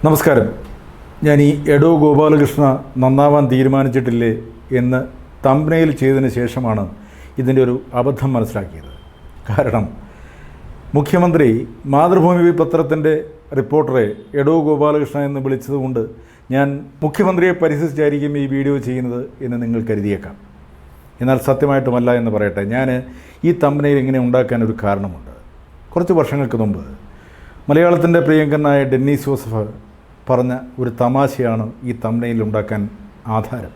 നമസ്കാരം. ഞാൻ ഈ എടോ ഗോപാലകൃഷ്ണ നന്നാവാൻ തീരുമാനിച്ചിട്ടില്ലേ എന്ന് തമ്പനയിൽ ചെയ്തതിന് ശേഷമാണ് ഇതിന്റെ ഒരു അബദ്ധം മനസ്സിലാക്കിയത്. കാരണം മുഖ്യമന്ത്രി മാതൃഭൂമി പത്രത്തിന്റെ റിപ്പോർട്ടറെ എടോ ഗോപാലകൃഷ്ണ എന്ന് വിളിച്ചതുകൊണ്ട് ഞാൻ മുഖ്യമന്ത്രിയെ പരിഹസിച്ചായിരിക്കും ഈ വീഡിയോ ചെയ്യുന്നത് എന്ന് നിങ്ങൾ കരുതിയേക്കാം. എന്നാൽ സത്യമായിട്ടുമല്ല എന്ന് പറയട്ടെ ഞാൻ ഈ തമ്പനയിൽ ഇങ്ങനെ ഉണ്ടാക്കാൻ ഒരു കാരണമുണ്ട്. കുറച്ച് വർഷങ്ങൾക്ക് മുമ്പ് മലയാളത്തിന്റെ പ്രിയങ്കനായ ഡെന്നീസ് ജോസഫ് പറഞ്ഞ ഒരു തമാശയാണ് ഈ തമ്മയിൽ ഉണ്ടാക്കാൻ ആധാരം.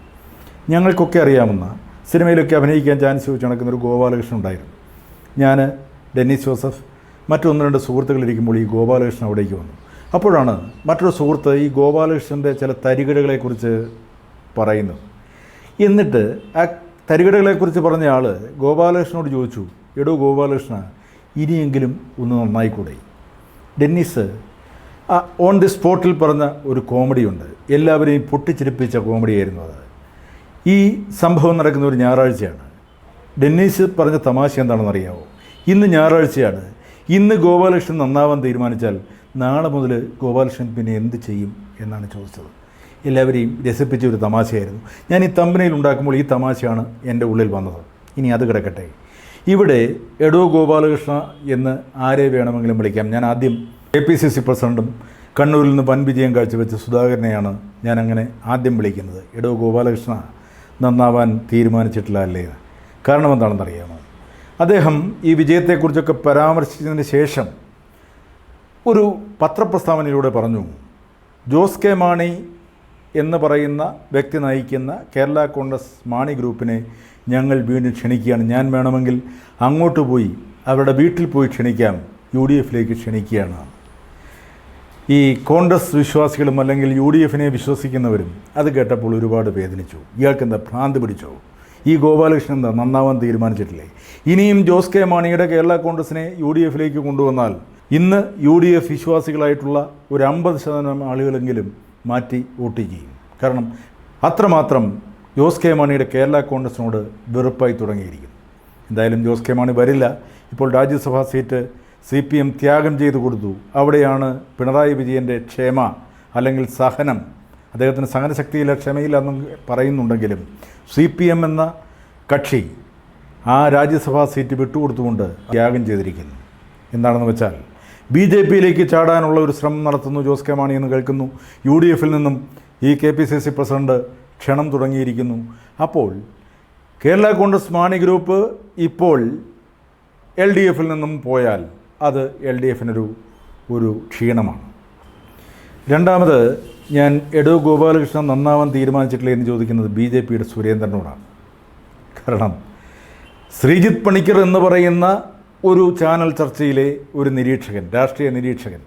ഞങ്ങൾക്കൊക്കെ അറിയാവുന്ന സിനിമയിലൊക്കെ അഭിനയിക്കാൻ ചാൻസ് ചോദിച്ച് നടക്കുന്ന ഒരു ഗോപാലകൃഷ്ണൻ ഉണ്ടായിരുന്നു. ഞാൻ ഡെന്നീസ് ജോസഫ് മറ്റൊന്ന് രണ്ട് സുഹൃത്തുക്കളിരിക്കുമ്പോൾ ഈ ഗോപാലകൃഷ്ണൻ അവിടേക്ക് വന്നു. അപ്പോഴാണ് മറ്റൊരു സുഹൃത്ത് ഈ ഗോപാലകൃഷ്ണന്റെ ചില തരികിടകളെക്കുറിച്ച് പറയുന്നത്. എന്നിട്ട് ആ തരികിടകളെക്കുറിച്ച് പറഞ്ഞ ആൾ ഗോപാലകൃഷ്ണനോട് ചോദിച്ചു എടോ ഗോപാലകൃഷ്ണ ഇനിയെങ്കിലും ഒന്ന് നന്നായിക്കൂടെ? ഡെന്നിസ് ഓൺ ദി സ്പോട്ടിൽ പറഞ്ഞ ഒരു കോമഡിയുണ്ട്. എല്ലാവരെയും പൊട്ടിച്ചിരിപ്പിച്ച കോമഡിയായിരുന്നു അത്. ഈ സംഭവം നടക്കുന്ന ഒരു ഞായറാഴ്ചയാണ്. ഡെന്നീസ് പറഞ്ഞ തമാശ എന്താണെന്ന് അറിയാമോ ഇന്ന് ഞായറാഴ്ചയാണ്. ഇന്ന് ഗോപാലകൃഷ്ണൻ നന്നാവാൻ തീരുമാനിച്ചാൽ നാളെ മുതൽ ഗോപാലകൃഷ്ണൻ പിന്നെ എന്ത് ചെയ്യും എന്നാണ് ചോദിച്ചത്. എല്ലാവരെയും രസിപ്പിച്ച ഒരു തമാശയായിരുന്നു. ഞാൻ ഈ തമ്പനയിൽ ഉണ്ടാക്കുമ്പോൾ ഈ തമാശയാണ് എന്റെ ഉള്ളിൽ വന്നത്. ഇനി അത് കിടക്കട്ടെ. ഇവിടെ എടോ ഗോപാലകൃഷ്ണ എന്ന് ആരെ വേണമെങ്കിലും വിളിക്കാം. ഞാൻ ആദ്യം കെ പി സി സി പ്രസിഡന്റും കണ്ണൂരിൽ നിന്ന് വൻ വിജയം കാഴ്ചവെച്ച സുധാകരനെയാണ് ഞാൻ അങ്ങനെ ആദ്യം വിളിക്കുന്നത്. എടോ ഗോപാലകൃഷ്ണ നന്നാവാൻ തീരുമാനിച്ചിട്ടില്ല അല്ലേ? കാരണം എന്താണെന്ന് അറിയാമോ അദ്ദേഹം ഈ വിജയത്തെക്കുറിച്ചൊക്കെ പരാമർശിച്ചതിന് ശേഷം ഒരു പത്രപ്രസ്താവനയിലൂടെ പറഞ്ഞു ജോസ് കെ മാണി എന്ന് പറയുന്ന വ്യക്തി നയിക്കുന്ന കേരള കോൺഗ്രസ് മാണി ഗ്രൂപ്പിനെ ഞങ്ങൾ വീണ്ടും ക്ഷണിക്കുകയാണ്. ഞാൻ വേണമെങ്കിൽ അങ്ങോട്ട് പോയി അവരുടെ വീട്ടിൽ പോയി ക്ഷണിക്കാം യു ഡി എഫിലേക്ക് ക്ഷണിക്കുകയാണ്. ഈ കോൺഗ്രസ് വിശ്വാസികളും അല്ലെങ്കിൽ യു ഡി എഫിനെ വിശ്വസിക്കുന്നവരും അത് കേട്ടപ്പോൾ ഒരുപാട് വേദനിച്ചു. ഇയാൾക്ക് എന്താ ഭ്രാന്ത് പിടിച്ചോ? ഈ ഗോപാലകൃഷ്ണൻ എന്താ നന്നാവാൻ തീരുമാനിച്ചിട്ടില്ലേ? ഇനിയും ജോസ് കെ മാണിയുടെ കേരള കോൺഗ്രസിനെ യു ഡി എഫിലേക്ക് കൊണ്ടുവന്നാൽ ഇന്ന് യു ഡി എഫ് വിശ്വാസികളായിട്ടുള്ള ഒരു അമ്പത് ശതമാനം ആളുകളെങ്കിലും മാറ്റി വോട്ട് ചെയ്യും. കാരണം അത്രമാത്രം ജോസ് കെ മാണിയുടെ കേരള കോൺഗ്രസിനോട് വെറുപ്പായി തുടങ്ങിയിരിക്കുന്നു. എന്തായാലും ജോസ് കെ മാണി വരില്ല. ഇപ്പോൾ Rajya Sabha seat C P M ത്യാഗം ചെയ്തു കൊടുത്തു. അവിടെയാണ് പിണറായി വിജയന്റെ ക്ഷേമ അല്ലെങ്കിൽ സഹനം. അദ്ദേഹത്തിന് സഹനശക്തിയില്ല ക്ഷമയില്ലെന്ന് പറയുന്നുണ്ടെങ്കിലും സി പി എം എന്ന കക്ഷി ആ രാജ്യസഭാ സീറ്റ് വിട്ടുകൊടുത്തുകൊണ്ട് ത്യാഗം ചെയ്തിരിക്കുന്നു. എന്താണെന്ന് വെച്ചാൽ ബി ജെ പിയിലേക്ക് ചാടാനുള്ള ഒരു ശ്രമം നടത്തുന്നു ജോസ് കെ മാണി എന്ന് കേൾക്കുന്നു. യു ഡി എഫിൽ നിന്നും ഈ K P C C president ക്ഷണം തുടങ്ങിയിരിക്കുന്നു. അപ്പോൾ കേരള കോൺഗ്രസ് മാണി ഗ്രൂപ്പ് ഇപ്പോൾ എൽ ഡി എഫിൽ നിന്നും പോയാൽ അത് എൽ ഡി എഫിനൊരു ഒരു ക്ഷീണമാണ്. രണ്ടാമത് ഞാൻ എടോ ഗോപാലകൃഷ്ണൻ നന്നാവാൻ തീരുമാനിച്ചിട്ടില്ല എന്ന് ചോദിക്കുന്നത് ബി ജെ പിയുടെ സുരേന്ദ്രനോടാണ്. കാരണം ശ്രീജിത്ത് പണിക്കർ എന്ന് പറയുന്ന ഒരു ചാനൽ ചർച്ചയിലെ ഒരു നിരീക്ഷകൻ രാഷ്ട്രീയ നിരീക്ഷകൻ.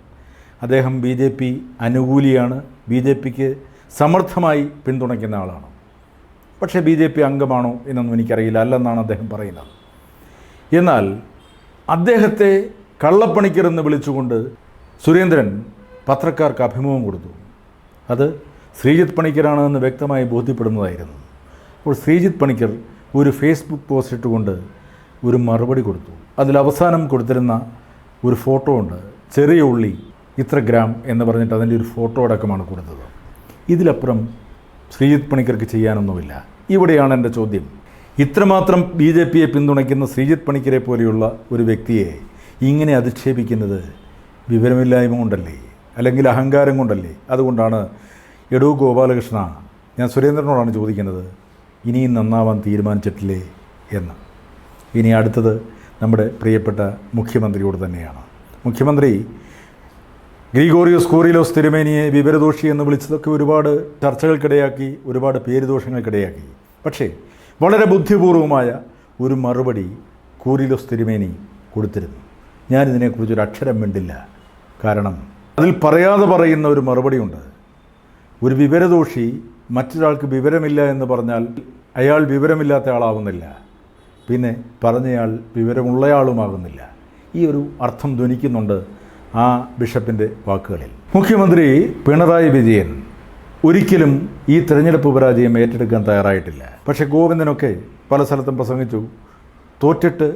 അദ്ദേഹം ബി ജെ പി അനുകൂലിയാണ്. ബി ജെ പിക്ക് സമർത്ഥമായി പിന്തുണയ്ക്കുന്ന ആളാണ്. പക്ഷേ ബി ജെ പി അംഗമാണോ എന്നൊന്നും എനിക്കറിയില്ല. അല്ലെന്നാണ് അദ്ദേഹം പറയുന്നത്. എന്നാൽ അദ്ദേഹത്തെ കള്ളപ്പണിക്കരെന്ന് വിളിച്ചുകൊണ്ട് സുരേന്ദ്രൻ പത്രക്കാർക്ക് അഭിമുഖം കൊടുത്തു. അത് ശ്രീജിത്ത് പണിക്കരാണ് എന്ന് വ്യക്തമായി ബോധ്യപ്പെടുന്നതായിരുന്നു. അപ്പോൾ ശ്രീജിത്ത് പണിക്കർ ഒരു ഫേസ്ബുക്ക് പോസ്റ്റ് ഇട്ടുകൊണ്ട് ഒരു മറുപടി കൊടുത്തു. അതിൽ അവസാനം കൊടുത്തിരുന്ന ഒരു ഫോട്ടോ ഉണ്ട്. ചെറിയ ഉള്ളി ഇത്ര ഗ്രാം എന്ന് പറഞ്ഞിട്ട് അതിന്റെ ഒരു ഫോട്ടോ അടക്കമാണ് കൊടുത്തത്. ഇതിലപ്പുറം ശ്രീജിത് പണിക്കർക്ക് ചെയ്യാനൊന്നുമില്ല. ഇവിടെയാണ് എന്റെ ചോദ്യം. ഇത്രമാത്രം ബി ജെ പിയെ പിന്തുണയ്ക്കുന്ന ശ്രീജിത് പണിക്കരെ പോലെയുള്ള ഒരു വ്യക്തിയെ ഇങ്ങനെ അധിക്ഷേപിക്കുന്നത് വിവരമില്ലായ്മ കൊണ്ടല്ലേ? അല്ലെങ്കിൽ അഹങ്കാരം കൊണ്ടല്ലേ? അതുകൊണ്ടാണ് എടൂ ഗോപാലകൃഷ്ണ ഞാൻ സുരേന്ദ്രനോടാണ് ചോദിക്കുന്നത് ഇനിയും നന്നാവാൻ തീരുമാനിച്ചിട്ടില്ലേ എന്ന്. ഇനി അടുത്തത് നമ്മുടെ പ്രിയപ്പെട്ട മുഖ്യമന്ത്രിയോട് തന്നെയാണ്. മുഖ്യമന്ത്രി ഗ്രിഗോറിയോസ് കോറിലോസ് തിരുമേനിയെ വിവരദോഷി എന്ന് വിളിച്ചതൊക്കെ ഒരുപാട് ചർച്ചകൾക്കിടയാക്കി ഒരുപാട് പേരുദോഷങ്ങൾക്കിടയാക്കി. പക്ഷേ വളരെ ബുദ്ധിപൂർവമായ ഒരു മറുപടി കൂരിലോസ് തിരുമേനി കൊടുത്തിരുന്നു. ഞാനിതിനെക്കുറിച്ച് ഒരു അക്ഷരം മിണ്ടില്ല. കാരണം അതിൽ പറയാതെ പറയുന്ന ഒരു മറുപടിയുണ്ട്. ഒരു വിവരദോഷി മറ്റൊരാൾക്ക് വിവരമില്ല എന്ന് പറഞ്ഞാൽ അയാൾ വിവരമില്ലാത്ത ആളാവുന്നില്ല. പിന്നെ പറഞ്ഞയാൾ വിവരമുള്ളയാളുമാകുന്നില്ല. ഈ ഒരു അർത്ഥം ധ്വനിക്കുന്നുണ്ട് ആ ബിഷപ്പിന്റെ വാക്കുകളിൽ. മുഖ്യമന്ത്രി പിണറായി വിജയൻ ഒരിക്കലും ഈ തിരഞ്ഞെടുപ്പ് പരാജയം ഏറ്റെടുക്കാൻ തയ്യാറായിട്ടില്ല. പക്ഷേ ഗോവിന്ദനൊക്കെ പല സ്ഥലത്തും പ്രസംഗിച്ചു. തോറ്റിട്ട്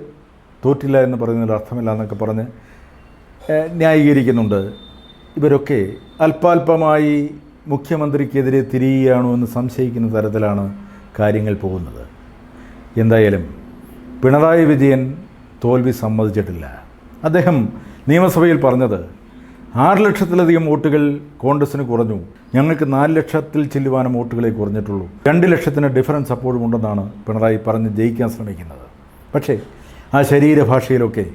തോറ്റില്ല എന്ന് പറയുന്നതിൽ അർത്ഥമില്ല എന്നൊക്കെ പറഞ്ഞ് ന്യായീകരിക്കുന്നുണ്ട്. ഇവരൊക്കെ അല്പാൽപമായി മുഖ്യമന്ത്രിക്കെതിരെ തിരിയുകയാണോ എന്ന് സംശയിക്കുന്ന തരത്തിലാണ് കാര്യങ്ങൾ പോകുന്നത്. എന്തായാലും പിണറായി വിജയൻ തോൽവി സമ്മതിച്ചിട്ടില്ല. അദ്ദേഹം നിയമസഭയിൽ പറഞ്ഞത് ആറ് ലക്ഷത്തിലധികം വോട്ടുകൾ കോൺഗ്രസിന് കുറഞ്ഞു. ഞങ്ങൾക്ക് നാല് ലക്ഷത്തിൽ ചെല്ലുവാനും വോട്ടുകളെ കുറഞ്ഞിട്ടുള്ളൂ. രണ്ട് ലക്ഷത്തിന് ഡിഫറൻസ് അപ്പോഴും ഉണ്ടെന്നാണ് പിണറായി പറഞ്ഞ് ജയിക്കാൻ ശ്രമിക്കുന്നത്. പക്ഷേ ആ ശരീരഭാഷയിലൊക്കെ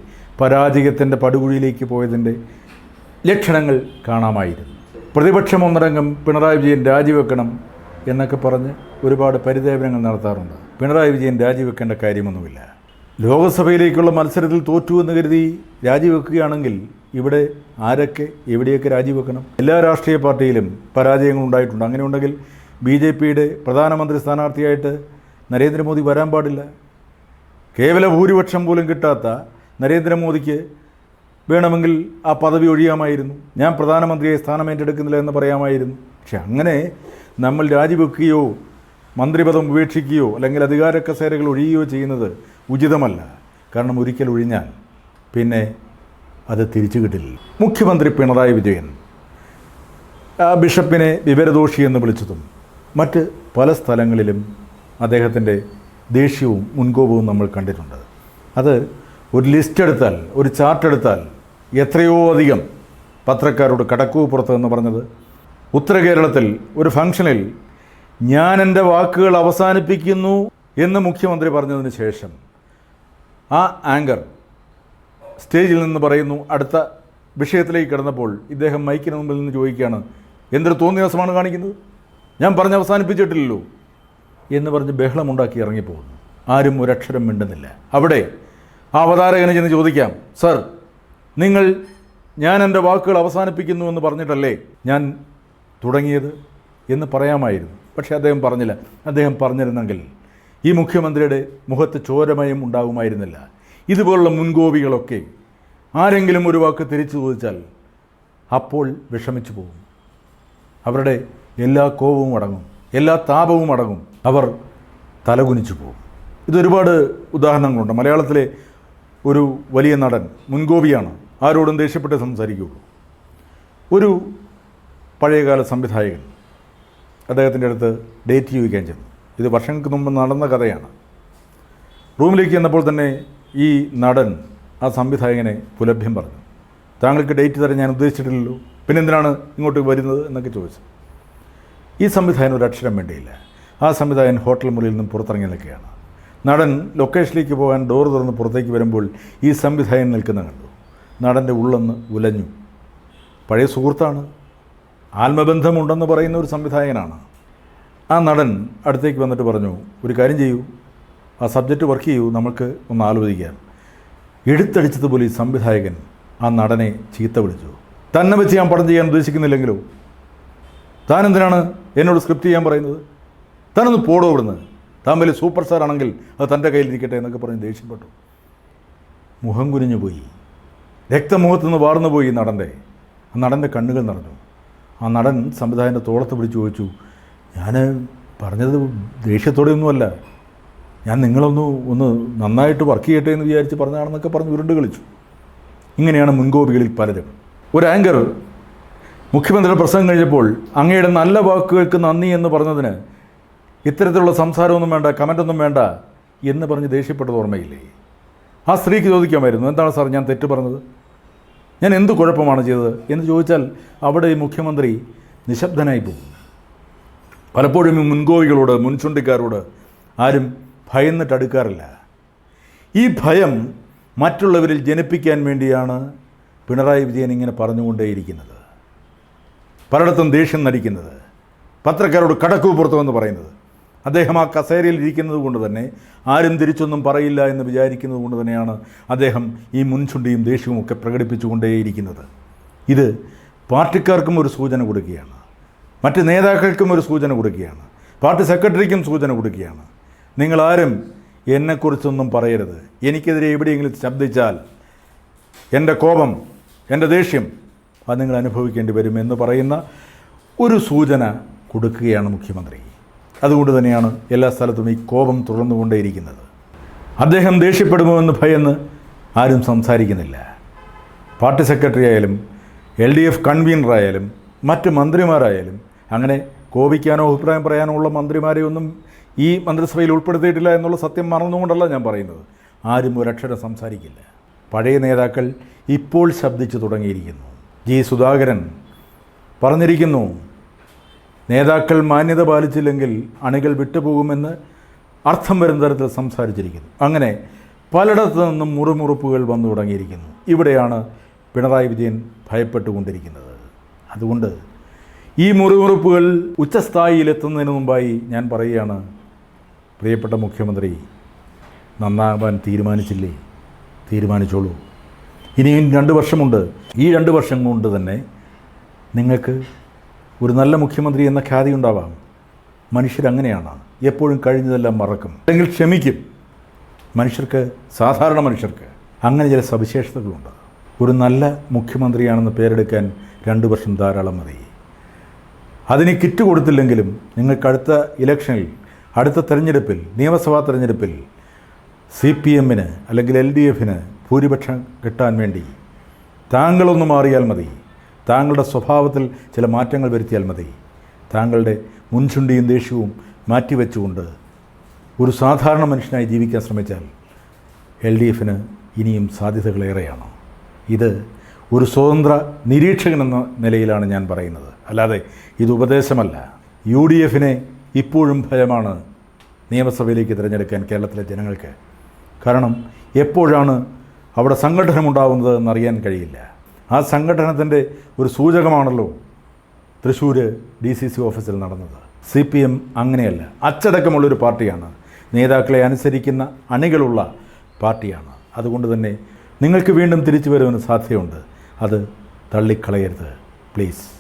പരാജയത്തിന്റെ പടുകുഴിയിലേക്ക് പോയതിന്റെ ലക്ഷണങ്ങൾ കാണാമായിരുന്നു. പ്രതിപക്ഷം ഒന്നടങ്കം പിണറായി വിജയൻ രാജിവെക്കണം എന്നൊക്കെ പറഞ്ഞ് ഒരുപാട് പരിദേവനങ്ങൾ നടത്താറുണ്ട്. പിണറായി വിജയൻ രാജിവെക്കേണ്ട കാര്യമൊന്നുമില്ല. ലോകസഭയിലേക്കുള്ള മത്സരത്തിൽ തോറ്റു എന്ന് കരുതി രാജിവെക്കുകയാണെങ്കിൽ ഇവിടെ ആരൊക്കെ എവിടെയൊക്കെ രാജിവെക്കണം? എല്ലാ രാഷ്ട്രീയ പാർട്ടിയിലും പരാജയങ്ങൾ ഉണ്ടായിട്ടുണ്ട്. അങ്ങനെ ഉണ്ടെങ്കിൽ ബി ജെ പിയുടെ പ്രധാനമന്ത്രി സ്ഥാനാർത്ഥിയായിട്ട് നരേന്ദ്രമോദി വരാൻ പാടില്ല. കേവല ഭൂരിപക്ഷം പോലും കിട്ടാത്ത നരേന്ദ്രമോദിക്ക് വേണമെങ്കിൽ ആ പദവി ഒഴിയാമായിരുന്നു. ഞാൻ പ്രധാനമന്ത്രിയെ സ്ഥാനം ഏറ്റെടുക്കുന്നില്ല എന്ന് പറയാമായിരുന്നു. പക്ഷെ അങ്ങനെ നമ്മൾ രാജിവെക്കുകയോ മന്ത്രിപദം ഉപേക്ഷിക്കുകയോ അല്ലെങ്കിൽ അധികാര കസേരകൾ ഒഴിയുകയോ ചെയ്യുന്നത് ഉചിതമല്ല. കാരണം ഒരിക്കൽ ഒഴിഞ്ഞാൽ പിന്നെ അത് തിരിച്ചു കിട്ടില്ല. മുഖ്യമന്ത്രി പിണറായി വിജയൻ ആ ബിഷപ്പിനെ വിവരദോഷി എന്ന് വിളിച്ചതും മറ്റ് പല സ്ഥലങ്ങളിലും അദ്ദേഹത്തിന്റെ ദേഷ്യവും മുൻകോപവും നമ്മൾ കണ്ടിട്ടുണ്ട്. അത് ഒരു ലിസ്റ്റ് എടുത്താൽ ഒരു ചാർട്ട് എടുത്താൽ എത്രയോ അധികം പത്രക്കാരോട് കടക്കൂ പുറത്ത് എന്ന് പറഞ്ഞത്. ഉത്തര കേരളത്തിൽ ഒരു ഫംഗ്ഷനിൽ ഞാൻ എന്റെ വാക്കുകൾ അവസാനിപ്പിക്കുന്നു എന്ന് മുഖ്യമന്ത്രി പറഞ്ഞതിന് ശേഷം ആ ആങ്കർ സ്റ്റേജിൽ നിന്ന് പറയുന്നു അടുത്ത വിഷയത്തിലേക്ക് കിടന്നപ്പോൾ ഇദ്ദേഹം മൈക്കിന് മുമ്പിൽ നിന്ന് ചോദിക്കുകയാണ് എന്തൊരു തോന്നിയ ദിവസമാണ് കാണിക്കുന്നത്? ഞാൻ പറഞ്ഞ് അവസാനിപ്പിച്ചിട്ടില്ലല്ലോ എന്ന് പറഞ്ഞ് ബഹളമുണ്ടാക്കി ഇറങ്ങിപ്പോകുന്നു. ആരും ഒരക്ഷരം മിണ്ടുന്നില്ല. അവിടെ ആ അവതാരകനെ ചെന്ന് ചോദിക്കാം സർ നിങ്ങൾ ഞാൻ എന്റെ വാക്കുകൾ അവസാനിപ്പിക്കുന്നു എന്ന് പറഞ്ഞിട്ടല്ലേ ഞാൻ തുടങ്ങിയത്? എന്ന് പറയാമായിരുന്നു. പക്ഷേ അദ്ദേഹം പറഞ്ഞില്ല. അദ്ദേഹം പറഞ്ഞിരുന്നെങ്കിൽ ഈ മുഖ്യമന്ത്രിയുടെ മുഖത്ത് ചോരമയം ഉണ്ടാകുമായിരുന്നില്ല. ഇതുപോലുള്ള മുൻകോപികളൊക്കെ ആരെങ്കിലും ഒരു വാക്ക് തിരിച്ചു ചോദിച്ചാൽ അപ്പോൾ വിഷമിച്ചു പോകും. അവരുടെ എല്ലാ കോപവും അടങ്ങും എല്ലാ താപവും അടങ്ങും. അവർ തലകുനിച്ചു പോകും. ഇതൊരുപാട് ഉദാഹരണങ്ങളുണ്ട്. മലയാളത്തിലെ ഒരു വലിയ നടൻ മുൻകോപിയാണ്. ആരോടും ദേഷ്യപ്പെട്ട് സംസാരിക്കുകയുള്ളൂ. ഒരു പഴയകാല സംവിധായകൻ അദ്ദേഹത്തിന്റെ അടുത്ത് ഡേറ്റ് ചോദിക്കാൻ ചെന്നു. ഇത് വർഷങ്ങൾക്ക് മുമ്പ് നടന്ന കഥയാണ്. റൂമിലേക്ക് ചെന്നപ്പോൾ തന്നെ ഈ നടൻ ആ സംവിധായകനെ പുലഭ്യം പറഞ്ഞു. താങ്കൾക്ക് ഡേറ്റ് തരാൻ ഞാൻ ഉദ്ദേശിച്ചിട്ടില്ലല്ലോ. പിന്നെ എന്തിനാണ് ഇങ്ങോട്ട് വരുന്നത് എന്നൊക്കെ ചോദിച്ചു. ഈ സംവിധായകൻ ഒരു അക്ഷരം വേണ്ടിയില്ല. ആ സംവിധായകൻ ഹോട്ടൽ മുറിയിൽ നിന്നും പുറത്തിറങ്ങി നിൽക്കുകയാണ് നടൻ ലൊക്കേഷനിലേക്ക് പോകാൻ ഡോർ തുറന്ന് പുറത്തേക്ക് വരുമ്പോൾ ഈ സംവിധായകൻ നിൽക്കുന്ന കണ്ടു. നടന്റെ ഉള്ളൊന്ന് ഉലഞ്ഞു. പഴയ സുഹൃത്താണ്. ആത്മബന്ധമുണ്ടെന്ന് പറയുന്ന ഒരു സംവിധായകനാണ്. ആ നടൻ അടുത്തേക്ക് വന്നിട്ട് പറഞ്ഞു ഒരു കാര്യം ചെയ്യൂ. ആ സബ്ജക്റ്റ് വർക്ക് ചെയ്യൂ. നമുക്ക് ഒന്ന് ആലോചിക്കാം. എടുത്തടിച്ചതുപോലെ ഈ സംവിധായകൻ ആ നടനെ ചീത്ത വിളിച്ചു. തന്നെ വെച്ച് ഞാൻ പടം ചെയ്യാൻ ഉദ്ദേശിക്കുന്നില്ലെങ്കിലോ? താൻ എന്തിനാണ് എന്നോട് സ്ക്രിപ്റ്റ് ചെയ്യാൻ പറയുന്നത്? താനൊന്ന് പോടോ ഇവിടുന്ന്. താൻ വലിയ സൂപ്പർ സ്റ്റാർ ആണെങ്കിൽ അത് തന്റെ കയ്യിലിരിക്കട്ടെ എന്നൊക്കെ പറഞ്ഞ് ദേഷ്യപ്പെട്ടു. മുഖം കുനിഞ്ഞു പോയി. രക്തമുഖത്ത് നിന്ന് വാർന്നു പോയി നടന്റെ. ആ നടന്റെ കണ്ണുകൾ നടന്നു ആ നടൻ സംവിധായകന്റെ തോളത്ത് പിടിച്ച് ചോദിച്ചു ഞാൻ പറഞ്ഞത് ദേഷ്യത്തോടെയൊന്നുമല്ല. ഞാൻ നിങ്ങളൊന്ന് ഒന്ന് നന്നായിട്ട് വർക്ക് ചെയ്യട്ടെ എന്ന് വിചാരിച്ച് പറഞ്ഞതാണെന്നൊക്കെ പറഞ്ഞ് ഉരുണ്ട് കളിച്ചു. ഇങ്ങനെയാണ് മുൻകോപികളിൽ പലരും. ഒരു ആങ്കർ മുഖ്യമന്ത്രിയുടെ പ്രസംഗം കഴിഞ്ഞപ്പോൾ അങ്ങയുടെ നല്ല വാക്കുകൾക്ക് നന്ദി എന്ന് പറഞ്ഞതിന് ഇത്തരത്തിലുള്ള സംസാരമൊന്നും വേണ്ട കമന്റൊന്നും വേണ്ട എന്ന് പറഞ്ഞ് ദേഷ്യപ്പെട്ടത് ഓർമ്മയില്ലേ? ആ സ്ത്രീക്ക് ചോദിക്കാമായിരുന്നു എന്താണ് സാർ ഞാൻ തെറ്റ് പറഞ്ഞത്? ഞാൻ എന്ത് കുഴപ്പമാണ് ചെയ്തത്? എന്ന് ചോദിച്ചാൽ അവിടെ മുഖ്യമന്ത്രി നിശബ്ദനായി പോകും പലപ്പോഴും ഈ മുൻകോവികളോട് മുൻചുണ്ടിക്കാരോട് ആരും ഭയന്നിട്ട് അടുക്കാറില്ല. ഈ ഭയം മറ്റുള്ളവരിൽ ജനിപ്പിക്കാൻ വേണ്ടിയാണ് പിണറായി വിജയൻ ഇങ്ങനെ പറഞ്ഞുകൊണ്ടേയിരിക്കുന്നത്. പലയിടത്തും ദേഷ്യം നടിക്കുന്നത്. പത്രക്കാരോട് കടക്കു പുറത്തുമെന്ന് പറയുന്നത്. അദ്ദേഹം ആ കസേരയിൽ ഇരിക്കുന്നത് കൊണ്ട് തന്നെ ആരും തിരിച്ചൊന്നും പറയില്ല എന്ന് വിചാരിക്കുന്നത് കൊണ്ട് തന്നെയാണ് അദ്ദേഹം ഈ മുൻചുണ്ടിയും ദേഷ്യവും ഒക്കെ പ്രകടിപ്പിച്ചുകൊണ്ടേയിരിക്കുന്നത്. ഇത് പാർട്ടിക്കാർക്കും ഒരു സൂചന കൊടുക്കുകയാണ്. മറ്റ് നേതാക്കൾക്കും ഒരു സൂചന കൊടുക്കുകയാണ്. പാർട്ടി സെക്രട്ടറിക്കും സൂചന കൊടുക്കുകയാണ്. നിങ്ങളാരും എന്നെക്കുറിച്ചൊന്നും പറയരുത്. എനിക്കെതിരെ എവിടെയെങ്കിലും ശബ്ദിച്ചാൽ എന്റെ കോപം എന്റെ ദേഷ്യം അത് നിങ്ങൾ അനുഭവിക്കേണ്ടി വരും എന്ന് പറയുന്ന ഒരു സൂചന കൊടുക്കുകയാണ് മുഖ്യമന്ത്രി. അതുകൊണ്ട് തന്നെയാണ് എല്ലാ സ്ഥലത്തും ഈ കോപം തുടർന്നുകൊണ്ടേയിരിക്കുന്നത്. അദ്ദേഹം ദേഷ്യപ്പെടുമോ എന്ന് ഭയന്ന് ആരും സംസാരിക്കുന്നില്ല. പാർട്ടി സെക്രട്ടറി ആയാലും എൽ ഡി എഫ് കൺവീനറായാലും മറ്റ് മന്ത്രിമാരായാലും അങ്ങനെ കോപിക്കാനോ അഭിപ്രായം പറയാനോ ഉള്ള മന്ത്രിമാരെ ഒന്നും ഈ മന്ത്രിസഭയിൽ ഉൾപ്പെടുത്തിയിട്ടില്ല എന്നുള്ള സത്യം മറന്നുകൊണ്ടല്ല ഞാൻ പറയുന്നത്. ആരും ഒരക്ഷരം സംസാരിക്കില്ല. പഴയ നേതാക്കൾ ഇപ്പോൾ ശബ്ദിച്ചു തുടങ്ങിയിരിക്കുന്നു. ജി സുധാകരൻ പറഞ്ഞിരിക്കുന്നു നേതാക്കൾ മാന്യത പാലിച്ചില്ലെങ്കിൽ അണികൾ വിട്ടുപോകുമെന്ന് അർത്ഥം വരുന്ന തരത്തിൽ സംസാരിച്ചിരിക്കുന്നു. അങ്ങനെ പലയിടത്തു നിന്നും മുറിമുറുപ്പുകൾ വന്നു തുടങ്ങിയിരിക്കുന്നു ഇവിടെയാണ് പിണറായി വിജയൻ ഭയപ്പെട്ടുകൊണ്ടിരിക്കുന്നത്. അതുകൊണ്ട് ഈ മുറിമുറുപ്പുകൾ ഉച്ചസ്ഥായിയിലെത്തുന്നതിന് മുമ്പായി ഞാൻ പറയുകയാണ് പ്രിയപ്പെട്ട മുഖ്യമന്ത്രി നന്നാവാൻ തീരുമാനിച്ചില്ലേ? തീരുമാനിച്ചോളൂ. ഇനിയും രണ്ട് വർഷമുണ്ട്. ഈ രണ്ട് വർഷം കൊണ്ട് തന്നെ നിങ്ങൾക്ക് ഒരു നല്ല മുഖ്യമന്ത്രി എന്ന ഖ്യാതി ഉണ്ടാവാം. മനുഷ്യരങ്ങനെയാണ് എപ്പോഴും കഴിഞ്ഞതെല്ലാം മറക്കും. അല്ലെങ്കിൽ ക്ഷമിക്കും. മനുഷ്യർക്ക് സാധാരണ മനുഷ്യർക്ക് അങ്ങനെ ചില സവിശേഷതകളുണ്ട്. ഒരു നല്ല മുഖ്യമന്ത്രിയാണെന്ന് പേരെടുക്കാൻ രണ്ട് വർഷം ധാരാളം മതി. അതിന് കിറ്റ് കൊടുത്തില്ലെങ്കിലും നിങ്ങൾക്ക് അടുത്ത ഇലക്ഷനിൽ അടുത്ത തെരഞ്ഞെടുപ്പിൽ നിയമസഭാ തെരഞ്ഞെടുപ്പിൽ സി പി എമ്മിന് അല്ലെങ്കിൽ എൽ ഡി എഫിന് ഭൂരിപക്ഷം കിട്ടാൻ വേണ്ടി താങ്കളൊന്ന് മാറിയാൽ മതി. താങ്കളുടെ സ്വഭാവത്തിൽ ചില മാറ്റങ്ങൾ വരുത്തിയാൽ മതി. താങ്കളുടെ മുൻചുണ്ടിയും ദേഷ്യവും മാറ്റിവെച്ചുകൊണ്ട് ഒരു സാധാരണ മനുഷ്യനായി ജീവിക്കാൻ ശ്രമിച്ചാൽ എൽ ഡി എഫിന് ഇനിയും സാധ്യതകളേറെയാണ് ഇത് ഒരു സ്വതന്ത്ര നിരീക്ഷകൻ എന്ന നിലയിലാണ് ഞാൻ പറയുന്നത്. അല്ലാതെ ഇത് ഉപദേശമല്ല. യു ഡി എഫിനെ ഇപ്പോഴും ഭയമാണ് നിയമസഭയിലേക്ക് തിരഞ്ഞെടുക്കാൻ കേരളത്തിലെ ജനങ്ങൾക്ക്. കാരണം എപ്പോഴാണ് അവിടെ സംഘടനമുണ്ടാവുന്നത് എന്നറിയാൻ കഴിയില്ല. ആ സംഘടനത്തിന്റെ ഒരു സൂചകമാണല്ലോ തൃശ്ശൂർ ഡി സി സി ഓഫീസിൽ നടന്നത്. സി പി എം അങ്ങനെയല്ല അച്ചടക്കമുള്ളൊരു പാർട്ടിയാണ്. നേതാക്കളെ അനുസരിക്കുന്ന അണികളുള്ള പാർട്ടിയാണ്. അതുകൊണ്ട് തന്നെ നിങ്ങൾക്ക് വീണ്ടും തിരിച്ചു വരുവാൻ സാധ്യതയുണ്ട്. അത് തള്ളിക്കളയരുത് പ്ലീസ്.